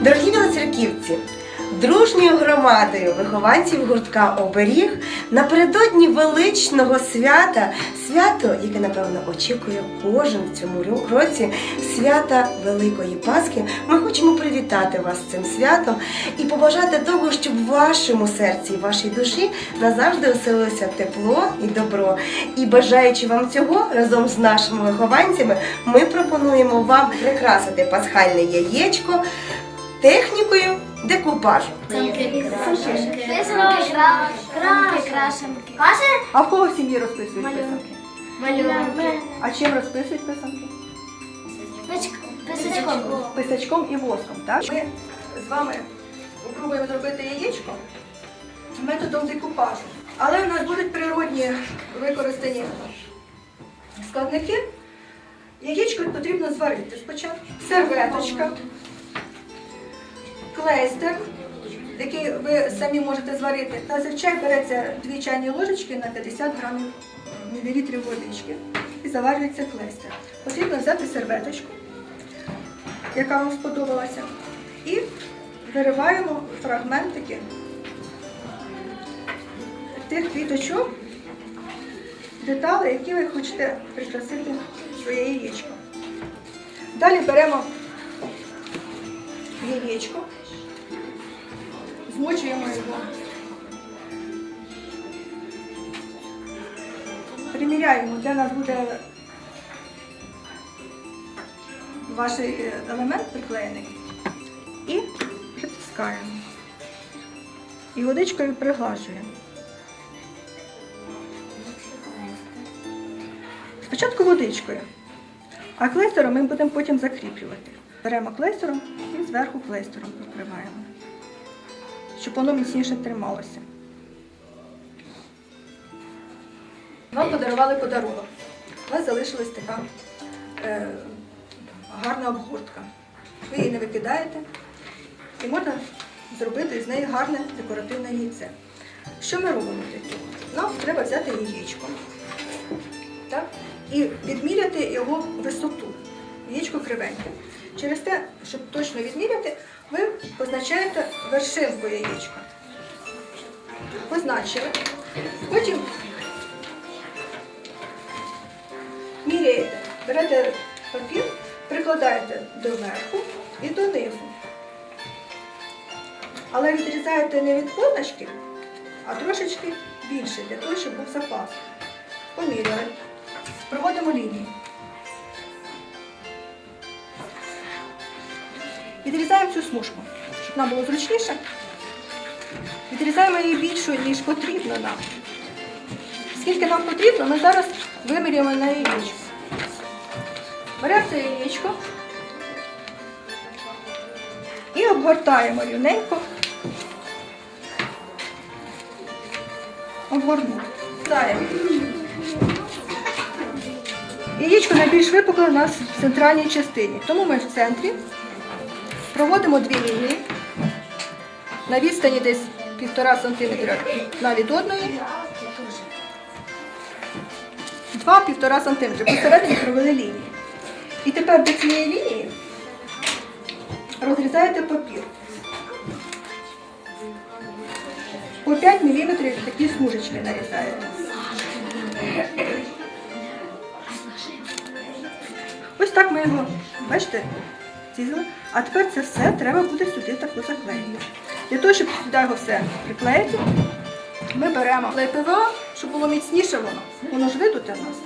Дорогі білоцерківці, дружньою громадою вихованців гуртка Оберіг напередодні величного свята, свято, яке напевно очікує кожен в цьому році, свята Великої Пасхи. Ми хочемо привітати вас з цим святом і побажати того, щоб в вашому серці і вашій душі назавжди оселилося тепло і добро. І бажаючи вам цього, разом з нашими вихованцями, ми пропонуємо вам прикрасити пасхальне яєчко технікою декупажу. Крашенки. А в кого в сім'ї розписують Малюнки. писанки? Малюнки. А чим розписують писанки? Писачком. Писачком і воском, так? Ми з вами спробуємо зробити яєчко методом декупажу. Але у нас будуть природні використані складники. Яєчко потрібно зварити спочатку. Серветочка, клейстер, який ви самі можете зварити. Та зазвичай береться 2 чайні ложечки на 50 грамів мілілітрів водички і заварюється клейстер. Потрібно взяти серветочку, яка вам сподобалася, і вириваємо фрагментики тих квіточок, деталей, які ви хочете прикрасити своє яєчко. Далі беремо яєчко, змочуємо його, приміряємо, де нас буде ваш е, елемент приклеєний і притискаємо. І водичкою приглажуємо. Спочатку водичкою, а клейстером ми будемо потім закріплювати. Беремо клейстером і зверху клейстером покриваємо, щоб воно міцніше трималося. Вам подарували подарунок. У вас залишилась така е, гарна обгортка. Ви її не викидаєте і можна зробити з неї гарне декоративне яйце. Що ми робимо для цього? Нам треба взяти яєчко так? і відміряти його висоту. Яєчко кривеньке. Через те, щоб точно відміряти, ви позначаєте вершинку яєчка. Позначили. Потім міряєте, берете папір, прикладаєте до верху і до низу. Але відрізаєте не від позначки, а трошечки більше, для того, щоб був запас. Поміряли. Проводимо лінії. Відрізаємо цю смужку, щоб нам було зручніше. Відрізаємо її більшою, ніж потрібно нам. Скільки нам потрібно, ми зараз виміряємо на яєчко. Беремо це яєчко і обгортаємо рівненько. Обгорнули. Ставимо. Яєчко найбільш випукле у нас в центральній частині. Тому ми в центрі проводимо дві лінії на відстані десь 1,5 см від одної. 2-1,5 см. Посередині провели лінії. І тепер до цієї лінії розрізаєте папір. По 5 мм такі смужечки нарізаєте. Ось так ми його, бачите, зрізали. А тепер це все треба буде сюди таку заклеїти. Для того, щоб сюди його все приклеїти, ми беремо клей ПВА, щоб було міцніше воно. Воно ж видуте в нас.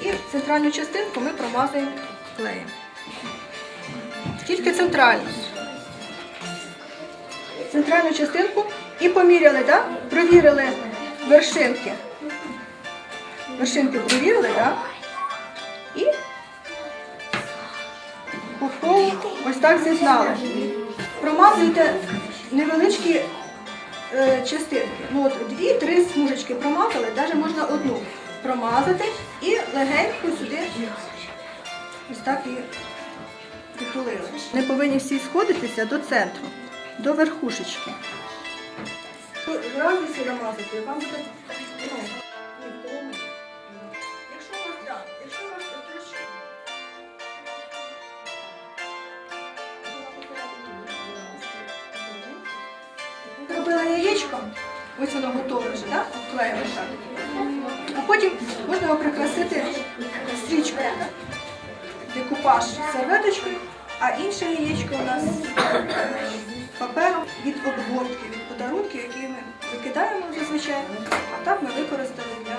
І центральну частинку ми промазуємо клеєм. Тільки центральну. Центральну частинку і поміряли, да? провірили вершинки. Вершинки провірили, так? І по ось так з'єднали. Промазуєте невеличкі е, частинки. Ну от дві-три смужечки промазали, навіть можна одну промазати і легенько сюди ось так її притулили. Не повинні всі сходитися до центру, до верхушечки. Зразу всі намазати, вам буде. Яєчко. Ось воно готове вже, так? Так. А потім можна його прикрасити стрічкою. Декупаж серветочкою, а інше яєчко у нас папером від обгортки, від подарунків, які ми викидаємо зазвичай, а так ми використали для